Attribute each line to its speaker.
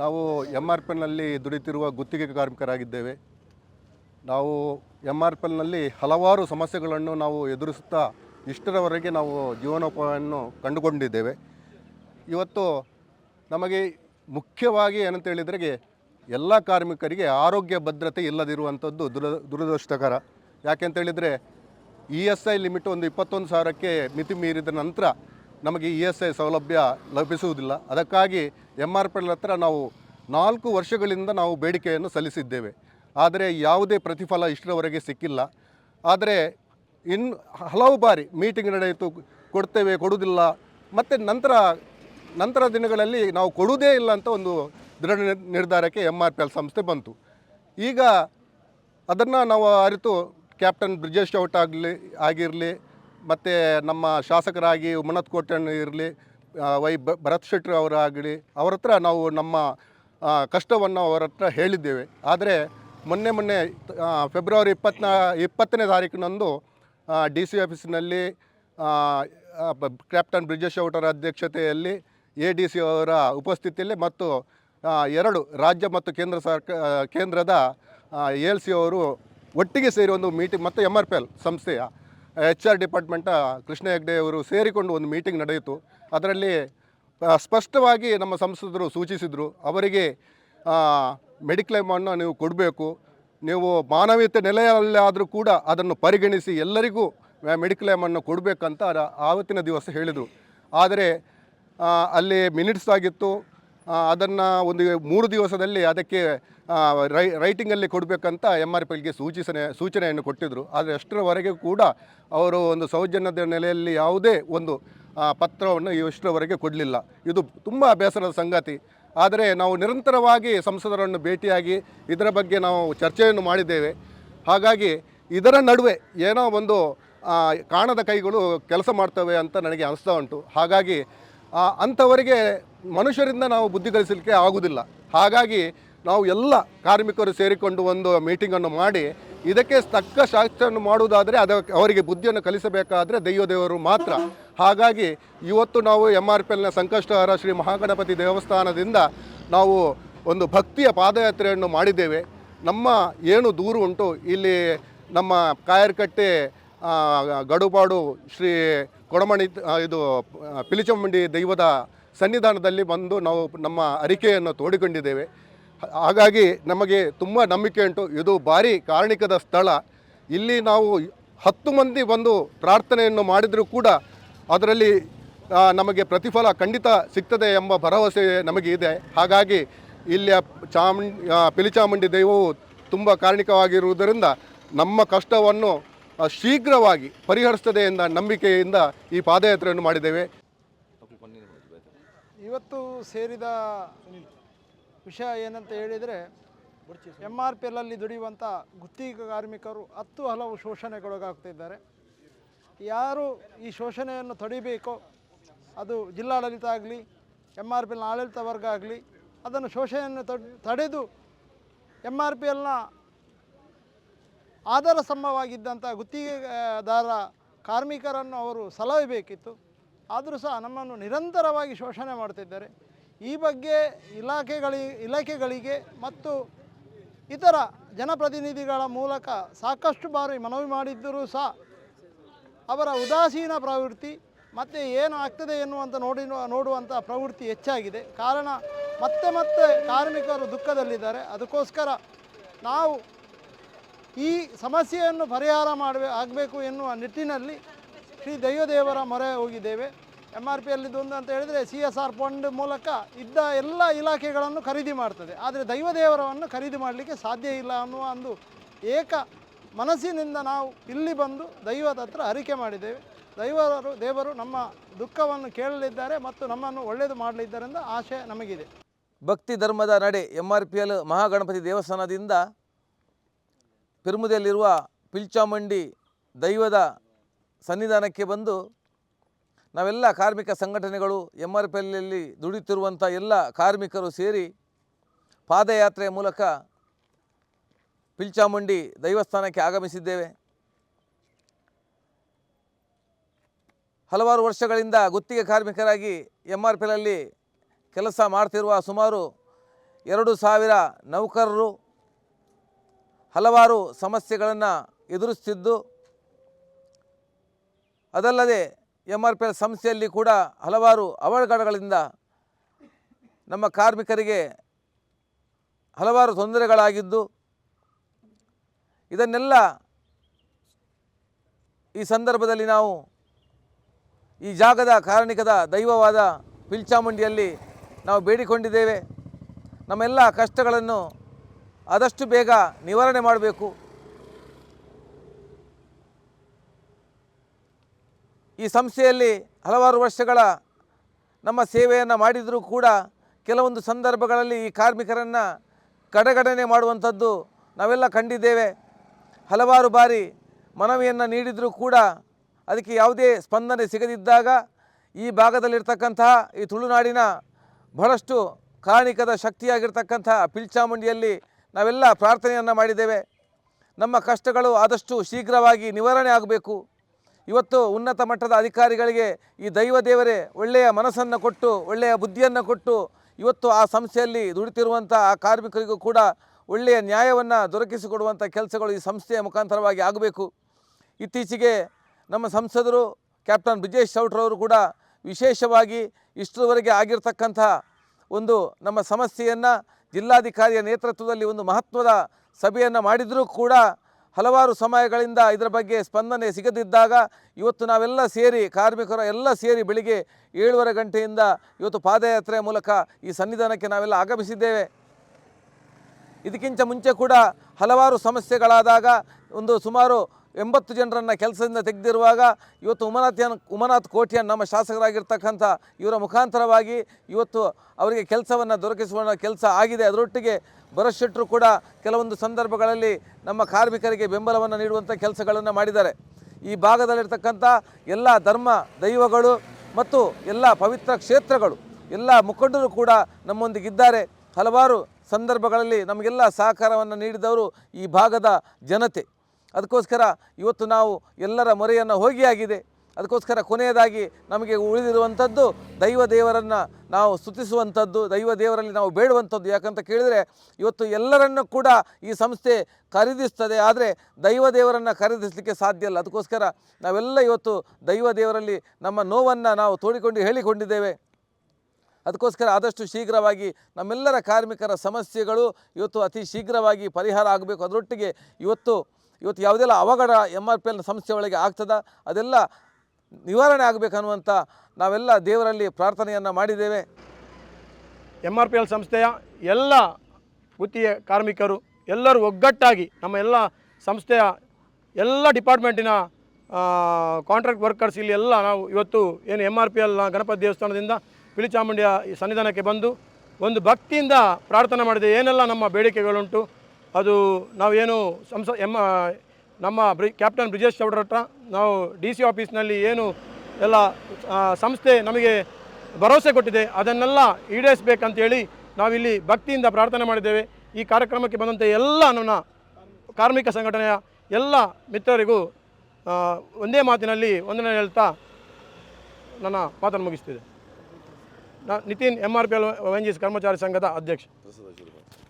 Speaker 1: ನಾವು M R ಪೆಲ್ನಲ್ಲಿ ದುಡಿತಿರುವ ಗುತ್ತಿಗೆ ಕಾರ್ಮಿಕರಾಗಿದ್ದೇವೆ. ನಾವು ಎಂ ಆರ್ ಪೆಲ್ನಲ್ಲಿ ಹಲವಾರು ಸಮಸ್ಯೆಗಳನ್ನು ನಾವು ಎದುರಿಸುತ್ತಾ ಇಷ್ಟರವರೆಗೆ ನಾವು ಜೀವನೋಪಾಯವನ್ನು ಕಂಡುಕೊಂಡಿದ್ದೇವೆ. ಇವತ್ತು ನಮಗೆ ಮುಖ್ಯವಾಗಿ ಏನಂತ ಹೇಳಿದರೆ ಎಲ್ಲ ಕಾರ್ಮಿಕರಿಗೆ ಆರೋಗ್ಯ ಭದ್ರತೆ ಇಲ್ಲದಿರುವಂಥದ್ದು ದುರ, ದುರದೃಷ್ಟಕರ. ಯಾಕೆಂತ ಹೇಳಿದರೆ ಇ ಎಸ್ ಐ ಲಿಮಿಟ್ ಒಂದು ಇಪ್ಪತ್ತೊಂದು ಸಾವಿರಕ್ಕೆ ಮಿತಿ ಮೀರಿದ ನಂತರ ನಮಗೆ ಇ ಎಸ್ ಐ ಸೌಲಭ್ಯ ಲಭಿಸುವುದಿಲ್ಲ. ಅದಕ್ಕಾಗಿ ಎಂ ಆರ್ ಪಿ ಹತ್ರ ನಾವು ನಾಲ್ಕು ವರ್ಷಗಳಿಂದ ನಾವು ಬೇಡಿಕೆಯನ್ನು ಸಲ್ಲಿಸಿದ್ದೇವೆ. ಆದರೆ ಯಾವುದೇ ಪ್ರತಿಫಲ ಇಷ್ಟರವರೆಗೆ ಸಿಕ್ಕಿಲ್ಲ. ಆದರೆ ಇನ್ನು ಹಲವು ಬಾರಿ ಮೀಟಿಂಗ್ ನಡೆಯಿತು. ಕೊಡ್ತೇವೆ, ಕೊಡುವುದಿಲ್ಲ. ಮತ್ತು ನಂತರ ನಂತರ ದಿನಗಳಲ್ಲಿ ನಾವು ಕೊಡುವುದೇ ಇಲ್ಲ ಅಂತ ಒಂದು ದೃಢ ನಿರ್ಧಾರಕ್ಕೆ ಎಂ ಆರ್ ಪಿ ಎಲ್ ಸಂಸ್ಥೆ ಬಂತು. ಈಗ ಅದನ್ನು ನಾವು ಅರಿತು ಕ್ಯಾಪ್ಟನ್ ಬ್ರಿಜೇಶ್ ಔಟ್ ಆಗಲಿ, ಆಗಿರಲಿ ಮತ್ತು ನಮ್ಮ ಶಾಸಕರಾಗಿ ಉಮನತ್ ಕೋಟಣ್ಣ ಇರಲಿ ವೈ ಭರತ್ ಶೆಟ್ಟಿ ಅವರಾಗಲಿ, ಅವರ ಹತ್ರ ನಾವು ನಮ್ಮ ಕಷ್ಟವನ್ನು ಅವರ ಹತ್ರ ಹೇಳಿದ್ದೇವೆ. ಆದರೆ ಮೊನ್ನೆ ಮೊನ್ನೆ ಫೆಬ್ರವರಿ ಇಪ್ಪತ್ನಾ, ಇಪ್ಪತ್ತನೇ ತಾರೀಕಿನಂದು ಡಿ ಸಿ ಆಫೀಸಿನಲ್ಲಿ ಕ್ಯಾಪ್ಟನ್ ಬ್ರಿಜೇಶ್ ಅವರ ಅಧ್ಯಕ್ಷತೆಯಲ್ಲಿ ಎ ಡಿ ಸಿ ಅವರ ಉಪಸ್ಥಿತಿಯಲ್ಲಿ ಮತ್ತು ಎರಡು ರಾಜ್ಯ ಮತ್ತು ಕೇಂದ್ರ ಸರ್ಕಾರ ಕೇಂದ್ರದ ಎ ಎಲ್ ಸಿ ಅವರು ಒಟ್ಟಿಗೆ ಸೇರಿ ಒಂದು ಮೀಟಿಂಗ್, ಮತ್ತು ಎಂ ಆರ್ ಪಿ ಎಲ್ ಸಂಸ್ಥೆಯ H R department Krishna Hegde ಅವರು ಸೇರಿಕೊಂಡು ಒಂದು ಮೀಟಿಂಗ್ ನಡೆಯಿತು. ಅದರಲ್ಲಿ ಸ್ಪಷ್ಟವಾಗಿ ನಮ್ಮ ಸಂಸದರು ಸೂಚಿಸಿದರು, ಅವರಿಗೆ ಮೆಡಿಕ್ಲೇಮನ್ನು ನೀವು ಕೊಡಬೇಕು. ನೀವು ಮಾನವೀಯತೆ ನೆಲೆಯಲ್ಲಾದರೂ ಕೂಡ ಅದನ್ನು ಪರಿಗಣಿಸಿ ಎಲ್ಲರಿಗೂ ಮೆಡಿಕ್ಲೇಮನ್ನು ಕೊಡಬೇಕಂತ ಆವತ್ತಿನ ದಿವಸ ಹೇಳಿದರು. ಆದರೆ ಅಲ್ಲಿ ಮಿನಿಟ್ಸ್ ಆಗಿತ್ತು. ಅದನ್ನು ಒಂದು ಮೂರು ದಿವಸದಲ್ಲಿ ಅದಕ್ಕೆ ರೈ, ರೈಟಿಂಗಲ್ಲಿ ಕೊಡಬೇಕಂತ ಎಂ ಆರ್ ಪಿ ಎಲ್ಗೆ ಸೂಚಿಸನೆ, ಸೂಚನೆಯನ್ನು ಕೊಟ್ಟಿದ್ದರು ಆದರೆ ಅಷ್ಟರವರೆಗೆ ಕೂಡ ಅವರು ಒಂದು ಸೌಜನ್ಯದ ನೆಲೆಯಲ್ಲಿ ಯಾವುದೇ ಒಂದು ಪತ್ರವನ್ನು ಇಷ್ಟರವರೆಗೆ ಕೊಡಲಿಲ್ಲ. ಇದು ತುಂಬ ಬೇಸರದ ಸಂಗತಿ. ಆದರೆ ನಾವು ನಿರಂತರವಾಗಿ ಸಂಸದರನ್ನು ಭೇಟಿಯಾಗಿ ಇದರ ಬಗ್ಗೆ ನಾವು ಚರ್ಚೆಯನ್ನು ಮಾಡಿದ್ದೇವೆ. ಹಾಗಾಗಿ ಇದರ ನಡುವೆ ಏನೋ ಒಂದು ಕಾಣದ ಕೈಗಳು ಕೆಲಸ ಮಾಡ್ತವೆ ಅಂತ ನನಗೆ ಅನಿಸ್ತಾ ಉಂಟು. ಹಾಗಾಗಿ ಅಂಥವರಿಗೆ ಮನುಷ್ಯರಿಂದ ನಾವು ಬುದ್ಧಿ ಕಲಿಸಲಿಕ್ಕೆ ಆಗುವುದಿಲ್ಲ ಹಾಗಾಗಿ ನಾವು ಎಲ್ಲ ಕಾರ್ಮಿಕರು ಸೇರಿಕೊಂಡು ಒಂದು ಮೀಟಿಂಗನ್ನು ಮಾಡಿ, ಇದಕ್ಕೆ ತಕ್ಕ ಶಾಸ್ತ್ರವನ್ನು ಮಾಡುವುದಾದರೆ ಅದಕ್ಕೆ ಅವರಿಗೆ ಬುದ್ಧಿಯನ್ನು ಕಲಿಸಬೇಕಾದರೆ ದೈವದೇವರು ಮಾತ್ರ. ಹಾಗಾಗಿ ಇವತ್ತು ನಾವು M R P Sankashtahara Shri Mahaganapati ದೇವಸ್ಥಾನದಿಂದ ನಾವು ಒಂದು ಭಕ್ತಿಯ ಪಾದಯಾತ್ರೆಯನ್ನು ಮಾಡಿದ್ದೇವೆ. ನಮ್ಮ ಏನು ದೂರು ಉಂಟು, ಇಲ್ಲಿ ನಮ್ಮ ಕಾಯರ್ಕಟ್ಟೆ ಗಡುಪಾಡು ಶ್ರೀ ಕೊಡಮಣಿ ಇದು ಪಿಲಿಚಮುಂಡಿ ದೈವದ ಸನ್ನಿಧಾನದಲ್ಲಿ ಬಂದು ನಾವು ನಮ್ಮ ಅರಿಕೆಯನ್ನು ತೋಡಿಕೊಂಡಿದ್ದೇವೆ. ಹಾಗಾಗಿ ನಮಗೆ ತುಂಬ ನಂಬಿಕೆ ಉಂಟು. ಇದು ಭಾರಿ ಕಾರಣಿಕದ ಸ್ಥಳ. ಇಲ್ಲಿ ನಾವು ಹತ್ತು ಮಂದಿ ಬಂದು ಪ್ರಾರ್ಥನೆಯನ್ನು ಮಾಡಿದರೂ ಕೂಡ ಅದರಲ್ಲಿ ನಮಗೆ ಪ್ರತಿಫಲ ಖಂಡಿತ ಸಿಗ್ತದೆ ಎಂಬ ಭರವಸೆ ನಮಗೆ ಇದೆ. ಹಾಗಾಗಿ ಇಲ್ಲಿಯ ಚಾಮುಂಡಿ ಪಿಲಿಚಾಮುಂಡಿ ದೈವವು ತುಂಬ ಕಾರಣಿಕವಾಗಿರುವುದರಿಂದ ನಮ್ಮ ಕಷ್ಟವನ್ನು ಶೀಘ್ರವಾಗಿ ಪರಿಹರಿಸ್ತದೆ ಎಂದ ನಂಬಿಕೆಯಿಂದ ಈ ಪಾದಯಾತ್ರೆಯನ್ನು ಮಾಡಿದ್ದೇವೆ.
Speaker 2: ಇವತ್ತು ಸೇರಿದ ವಿಷಯ ಏನಂತ ಹೇಳಿದರೆ ಎಂ ಆರ್ ಪಿ ಎಲ್ಲಲ್ಲಿ ದುಡಿಯುವಂಥ ಗುತ್ತಿಗೆ ಕಾರ್ಮಿಕರು ಹತ್ತು ಹಲವು ಶೋಷಣೆಗೊಳಗಾಗ್ತಿದ್ದಾರೆ ಯಾರು ಈ ಶೋಷಣೆಯನ್ನು ತಡಿಬೇಕೋ, ಅದು ಜಿಲ್ಲಾಡಳಿತ ಆಗಲಿ ಎಂ ಆರ್ ಪಿ ಎಲ್ನ ಆಡಳಿತ ವರ್ಗ ಆಗಲಿ, ಅದನ್ನು ಶೋಷಣೆಯನ್ನು ತಡ್- ತಡೆದು ಎಂ ಆರ್ ಪಿ ಎಲ್ನ ಆಧಾರ ಸ್ತಂಭವಾಗಿದ್ದಂಥ ಗುತ್ತಿಗೆದಾರ ಕಾರ್ಮಿಕರನ್ನು ಅವರು ಸಲಹಬೇಕಿತ್ತು ಆದರೂ ಸಹ ನಮ್ಮನ್ನು ನಿರಂತರವಾಗಿ ಶೋಷಣೆ ಮಾಡ್ತಿದ್ದಾರೆ. ಈ ಬಗ್ಗೆ ಇಲಾಖೆಗಳಿ ಇಲಾಖೆಗಳಿಗೆ ಮತ್ತು ಇತರ ಜನಪ್ರತಿನಿಧಿಗಳ ಮೂಲಕ ಸಾಕಷ್ಟು ಬಾರಿ ಮನವಿ ಮಾಡಿದ್ದರೂ ಸಹ ಅವರ ಉದಾಸೀನ ಪ್ರವೃತ್ತಿ ಮತ್ತು ಏನು ಆಗ್ತದೆ ಎನ್ನುವಂಥ ನೋಡಿ, ನೋಡುವಂಥ ಪ್ರವೃತ್ತಿ ಹೆಚ್ಚಾಗಿದೆ. ಕಾರಣ ಮತ್ತೆ ಮತ್ತೆ ಕಾರ್ಮಿಕರು ದುಃಖದಲ್ಲಿದ್ದಾರೆ. ಅದಕ್ಕೋಸ್ಕರ ನಾವು ಈ ಸಮಸ್ಯೆಯನ್ನು ಪರಿಹಾರ ಮಾಡಬೇ ಆಗಬೇಕು ಎನ್ನುವ ನಿಟ್ಟಿನಲ್ಲಿ ಶ್ರೀ ದೈವದೇವರ ಮೊರೆ ಹೋಗಿದ್ದೇವೆ. ಎಂ ಆರ್ ಪಿ ಎಲ್ಲಿದ್ದು ಒಂದು ಅಂತ ಹೇಳಿದರೆ ಸಿ ಎಸ್ ಆರ್ ಫಂಡ್ ಮೂಲಕ ಇದ್ದ ಎಲ್ಲ ಇಲಾಖೆಗಳನ್ನು ಖರೀದಿ ಮಾಡ್ತದೆ. ಆದರೆ ದೈವದೇವರವನ್ನು ಖರೀದಿ ಮಾಡಲಿಕ್ಕೆ ಸಾಧ್ಯ ಇಲ್ಲ ಅನ್ನುವ ಒಂದು ಏಕ ಮನಸ್ಸಿನಿಂದ ನಾವು ಇಲ್ಲಿ ಬಂದು ದೈವದ ಹತ್ರ ಅರಿಕೆ ಮಾಡಿದ್ದೇವೆ. ದೈವರು, ದೇವರು ನಮ್ಮ ದುಃಖವನ್ನು ಕೇಳಲಿದ್ದಾರೆ ಮತ್ತು ನಮ್ಮನ್ನು ಒಳ್ಳೆಯದು ಮಾಡಲಿದ್ದಾರೆಂದು ಆಶಯ ನಮಗಿದೆ.
Speaker 3: ಭಕ್ತಿ ಧರ್ಮದ ನಡೆ M R P L Mahaganapati ದೇವಸ್ಥಾನದಿಂದ ಪೆರ್ಮುದಿಯಲ್ಲಿರುವ ಪಿಲ್ಚಾಮಂಡಿ ದೈವದ ಸನ್ನಿಧಾನಕ್ಕೆ ಬಂದು ನಾವೆಲ್ಲ ಕಾರ್ಮಿಕ ಸಂಘಟನೆಗಳು ಎಂ ಆರ್ ಪಿ ದುಡಿಯುತ್ತಿರುವಂಥ ದುಡಿತಿರುವಂಥ ಎಲ್ಲ ಕಾರ್ಮಿಕರು ಸೇರಿ ಪಾದಯಾತ್ರೆಯ ಮೂಲಕ ಪಿಲ್ಚಾಮುಂಡಿ ದೈವಸ್ಥಾನಕ್ಕೆ ಆಗಮಿಸಿದ್ದೇವೆ. ಹಲವಾರು ವರ್ಷಗಳಿಂದ ಗುತ್ತಿಗೆ ಕಾರ್ಮಿಕರಾಗಿ ಎಂ ಆರ್ ಪಿಲಲ್ಲಿ ಕೆಲಸ ಮಾಡ್ತಿರುವ ಸುಮಾರು ಎರಡು ಸಾವಿರ ನೌಕರರು ಹಲವಾರು ಸಮಸ್ಯೆಗಳನ್ನು ಎದುರಿಸ್ತಿದ್ದು. ಅದಲ್ಲದೆ ಎಂ ಆರ್ ಪಿ ಎಲ್ ಸಂಸ್ಥೆಯಲ್ಲಿ ಕೂಡ ಹಲವಾರು ಅವಘಡಗಳಿಂದ ನಮ್ಮ ಕಾರ್ಮಿಕರಿಗೆ ಹಲವಾರು ತೊಂದರೆಗಳಾಗಿದ್ದು. ಇದನ್ನೆಲ್ಲ ಈ ಸಂದರ್ಭದಲ್ಲಿ ನಾವು ಈ ಜಾಗದ ಕಾರಣಿಕದ ದೈವವಾದ ಪಿಲ್ಚಾಮುಂಡಿಯಲ್ಲಿ ನಾವು ಬೇಡಿಕೊಂಡಿದ್ದೇವೆ. ನಮ್ಮೆಲ್ಲ ಕಷ್ಟಗಳನ್ನು ಆದಷ್ಟು ಬೇಗ ನಿವಾರಣೆ ಮಾಡಬೇಕು. ಈ ಸಂಸ್ಥೆಯಲ್ಲಿ ಹಲವಾರು ವರ್ಷಗಳ ನಮ್ಮ ಸೇವೆಯನ್ನು ಮಾಡಿದರೂ ಕೂಡ ಕೆಲವೊಂದು ಸಂದರ್ಭಗಳಲ್ಲಿ ಈ ಕಾರ್ಮಿಕರನ್ನು ಕಡೆಗಣನೆ ಮಾಡುವಂಥದ್ದು ನಾವೆಲ್ಲ ಕಂಡಿದ್ದೇವೆ. ಹಲವಾರು ಬಾರಿ ಮನವಿಯನ್ನು ನೀಡಿದರೂ ಕೂಡ ಅದಕ್ಕೆ ಯಾವುದೇ ಸ್ಪಂದನೆ ಸಿಗದಿದ್ದಾಗ ಈ ಭಾಗದಲ್ಲಿರ್ತಕ್ಕಂತಹ ಈ ತುಳುನಾಡಿನ ಬಹಳಷ್ಟು ಕಾರಣಿಕದ ಶಕ್ತಿಯಾಗಿರ್ತಕ್ಕಂಥ ಪಿಲ್ಚಾಮುಂಡಿಯಲ್ಲಿ ನಾವೆಲ್ಲ ಪ್ರಾರ್ಥನೆಯನ್ನು ಮಾಡಿದ್ದೇವೆ. ನಮ್ಮ ಕಷ್ಟಗಳು ಆದಷ್ಟು ಶೀಘ್ರವಾಗಿ ನಿವಾರಣೆ ಆಗಬೇಕು. ಇವತ್ತು ಉನ್ನತ ಮಟ್ಟದ ಅಧಿಕಾರಿಗಳಿಗೆ ಈ ದೈವ ದೇವರೇ ಒಳ್ಳೆಯ ಮನಸ್ಸನ್ನು ಕೊಟ್ಟು, ಒಳ್ಳೆಯ ಬುದ್ಧಿಯನ್ನು ಕೊಟ್ಟು, ಇವತ್ತು ಆ ಸಂಸ್ಥೆಯಲ್ಲಿ ದುಡಿತಿರುವಂಥ ಆ ಕಾರ್ಮಿಕರಿಗೂ ಕೂಡ ಒಳ್ಳೆಯ ನ್ಯಾಯವನ್ನು ದೊರಕಿಸಿಕೊಡುವಂಥ ಕೆಲಸಗಳು ಈ ಸಂಸ್ಥೆಯ ಮುಖಾಂತರವಾಗಿ ಆಗಬೇಕು. ಇತ್ತೀಚೆಗೆ ನಮ್ಮ ಸಂಸದರು ಕ್ಯಾಪ್ಟನ್ ಬ್ರಿಜೇಶ್ ಚೌಟ್ರವರು ಕೂಡ ವಿಶೇಷವಾಗಿ ಇಷ್ಟರವರೆಗೆ ಆಗಿರ್ತಕ್ಕಂಥ ಒಂದು ನಮ್ಮ ಸಮಸ್ಯೆಯನ್ನು ಜಿಲ್ಲಾಧಿಕಾರಿಯ ನೇತೃತ್ವದಲ್ಲಿ ಒಂದು ಮಹತ್ವದ ಸಭೆಯನ್ನು ಮಾಡಿದರೂ ಕೂಡ ಹಲವಾರು ಸಮಯಗಳಿಂದ ಇದರ ಬಗ್ಗೆ ಸ್ಪಂದನೆ ಸಿಗದಿದ್ದಾಗ ಇವತ್ತು ನಾವೆಲ್ಲ ಸೇರಿ, ಕಾರ್ಮಿಕರು ಎಲ್ಲ ಸೇರಿ ಬೆಳಿಗ್ಗೆ ಏಳುವರೆ ಗಂಟೆಯಿಂದ ಇವತ್ತು ಪಾದಯಾತ್ರೆಯ ಮೂಲಕ ಈ ಸನ್ನಿಧಾನಕ್ಕೆ ನಾವೆಲ್ಲ ಆಗಮಿಸಿದ್ದೇವೆ. ಇದಕ್ಕಿಂತ ಮುಂಚೆ ಕೂಡ ಹಲವಾರು ಸಮಸ್ಯೆಗಳಾದಾಗ ಒಂದು ಸುಮಾರು ಎಂಬತ್ತು ಜನರನ್ನು ಕೆಲಸದಿಂದ ತೆಗೆದಿರುವಾಗ ಇವತ್ತು ಉಮನಾಥ್ಯನ್ ಉಮನಾಥ್ ಕೋಟಿಯನ್ ನಮ್ಮ ಶಾಸಕರಾಗಿರ್ತಕ್ಕಂಥ ಇವರ ಮುಖಾಂತರವಾಗಿ ಇವತ್ತು ಅವರಿಗೆ ಕೆಲಸವನ್ನು ದೊರಕಿಸುವ ಕೆಲಸ ಆಗಿದೆ. ಅದರೊಟ್ಟಿಗೆ ಭರತ್ ಶೆಟ್ಟರು ಕೂಡ ಕೆಲವೊಂದು ಸಂದರ್ಭಗಳಲ್ಲಿ ನಮ್ಮ ಕಾರ್ಮಿಕರಿಗೆ ಬೆಂಬಲವನ್ನು ನೀಡುವಂಥ ಕೆಲಸಗಳನ್ನು ಮಾಡಿದ್ದಾರೆ. ಈ ಭಾಗದಲ್ಲಿರ್ತಕ್ಕಂಥ ಎಲ್ಲ ಧರ್ಮ ದೈವಗಳು ಮತ್ತು ಎಲ್ಲ ಪವಿತ್ರ ಕ್ಷೇತ್ರಗಳು, ಎಲ್ಲ ಮುಖಂಡರು ಕೂಡ ನಮ್ಮೊಂದಿಗಿದ್ದಾರೆ. ಹಲವಾರು ಸಂದರ್ಭಗಳಲ್ಲಿ ನಮಗೆಲ್ಲ ಸಹಕಾರವನ್ನು ನೀಡಿದವರು ಈ ಭಾಗದ ಜನತೆ. ಅದಕ್ಕೋಸ್ಕರ ಇವತ್ತು ನಾವು ಎಲ್ಲರ ಮೊರೆಯನ್ನು ಹೋಗಿಯಾಗಿದೆ. ಅದಕ್ಕೋಸ್ಕರ ಕೊನೆಯದಾಗಿ ನಮಗೆ ಉಳಿದಿರುವಂಥದ್ದು ದೈವ ದೇವರನ್ನು ನಾವು ಸ್ತುತಿಸುವಂಥದ್ದು, ದೈವ ದೇವರಲ್ಲಿ ನಾವು ಬೇಡುವಂಥದ್ದು. ಯಾಕಂತ ಕೇಳಿದರೆ ಇವತ್ತು ಎಲ್ಲರನ್ನು ಕೂಡ ಈ ಸಂಸ್ಥೆ ಖರೀದಿಸ್ತದೆ. ಆದರೆ ದೈವ ದೇವರನ್ನು ಖರೀದಿಸಲಿಕ್ಕೆ ಸಾಧ್ಯ ಇಲ್ಲ. ಅದಕ್ಕೋಸ್ಕರ ನಾವೆಲ್ಲ ಇವತ್ತು ದೈವ ದೇವರಲ್ಲಿ ನಮ್ಮ ನೋವನ್ನು ನಾವು ತೋಡಿಕೊಂಡು ಹೇಳಿಕೊಂಡಿದ್ದೇವೆ. ಅದಕ್ಕೋಸ್ಕರ ಆದಷ್ಟು ಶೀಘ್ರವಾಗಿ ನಮ್ಮೆಲ್ಲರ ಕಾರ್ಮಿಕರ ಸಮಸ್ಯೆಗಳು ಇವತ್ತು ಅತಿ ಶೀಘ್ರವಾಗಿ ಪರಿಹಾರ ಆಗಬೇಕು. ಅದರೊಟ್ಟಿಗೆ ಇವತ್ತು ಇವತ್ತು ಯಾವುದೆಲ್ಲ ಅವಘಡ ಎಂ ಆರ್ ಪಿ ಎಲ್ ಸಂಸ್ಥೆ ಒಳಗೆ ಆಗ್ತದ, ಅದೆಲ್ಲ ನಿವಾರಣೆ ಆಗಬೇಕನ್ನುವಂಥ ನಾವೆಲ್ಲ ದೇವರಲ್ಲಿ ಪ್ರಾರ್ಥನೆಯನ್ನು ಮಾಡಿದ್ದೇವೆ.
Speaker 4: ಎಂ ಆರ್ ಪಿ ಎಲ್ ಸಂಸ್ಥೆಯ ಎಲ್ಲ ಗುತ್ತಿಗೆ ಕಾರ್ಮಿಕರು ಎಲ್ಲರೂ ಒಗ್ಗಟ್ಟಾಗಿ ನಮ್ಮ ಎಲ್ಲ ಸಂಸ್ಥೆಯ ಎಲ್ಲ ಡಿಪಾರ್ಟ್ಮೆಂಟಿನ ಕಾಂಟ್ರಾಕ್ಟ್ ವರ್ಕರ್ಸ್ ಇಲ್ಲಿ ಎಲ್ಲ ನಾವು ಇವತ್ತು ಏನು M R P L Ganapati ದೇವಸ್ಥಾನದಿಂದ ಪಿಲಿಚಾಮುಂಡಿಯ ಈ ಸನ್ನಿಧಾನಕ್ಕೆ ಬಂದು ಒಂದು ಭಕ್ತಿಯಿಂದ ಪ್ರಾರ್ಥನೆ ಮಾಡಿದೆ. ಏನೆಲ್ಲ ನಮ್ಮ ಬೇಡಿಕೆಗಳುಂಟು ಅದು ನಾವೇನು ಸಂಸ ಎಮ್ಮ ನಮ್ಮ ಬ್ರಿ ಕ್ಯಾಪ್ಟನ್ ಬ್ರಿಜೇಶ್ ಚೌಡ್ರ ಹತ್ರ ನಾವು ಡಿ ಸಿ ಆಫೀಸ್ನಲ್ಲಿ ಏನು ಎಲ್ಲ ಸಂಸ್ಥೆ ನಮಗೆ ಭರವಸೆ ಕೊಟ್ಟಿದೆ, ಅದನ್ನೆಲ್ಲ ಈಡೇರಿಸಬೇಕಂತೇಳಿ ನಾವಿಲ್ಲಿ ಭಕ್ತಿಯಿಂದ ಪ್ರಾರ್ಥನೆ ಮಾಡಿದ್ದೇವೆ. ಈ ಕಾರ್ಯಕ್ರಮಕ್ಕೆ ಬಂದಂಥ ಎಲ್ಲ ನನ್ನ ಕಾರ್ಮಿಕ ಸಂಘಟನೆಯ ಎಲ್ಲ ಮಿತ್ರರಿಗೂ ಒಂದೇ ಮಾತಿನಲ್ಲಿ ಒಂದನೇ ಹೇಳ್ತಾ ನನ್ನ ಮಾತನ್ನು ಮುಗಿಸ್ತಿದೆ. Nitin M R P L ಕರ್ಮಚಾರಿ ಸಂಘದ ಅಧ್ಯಕ್ಷ.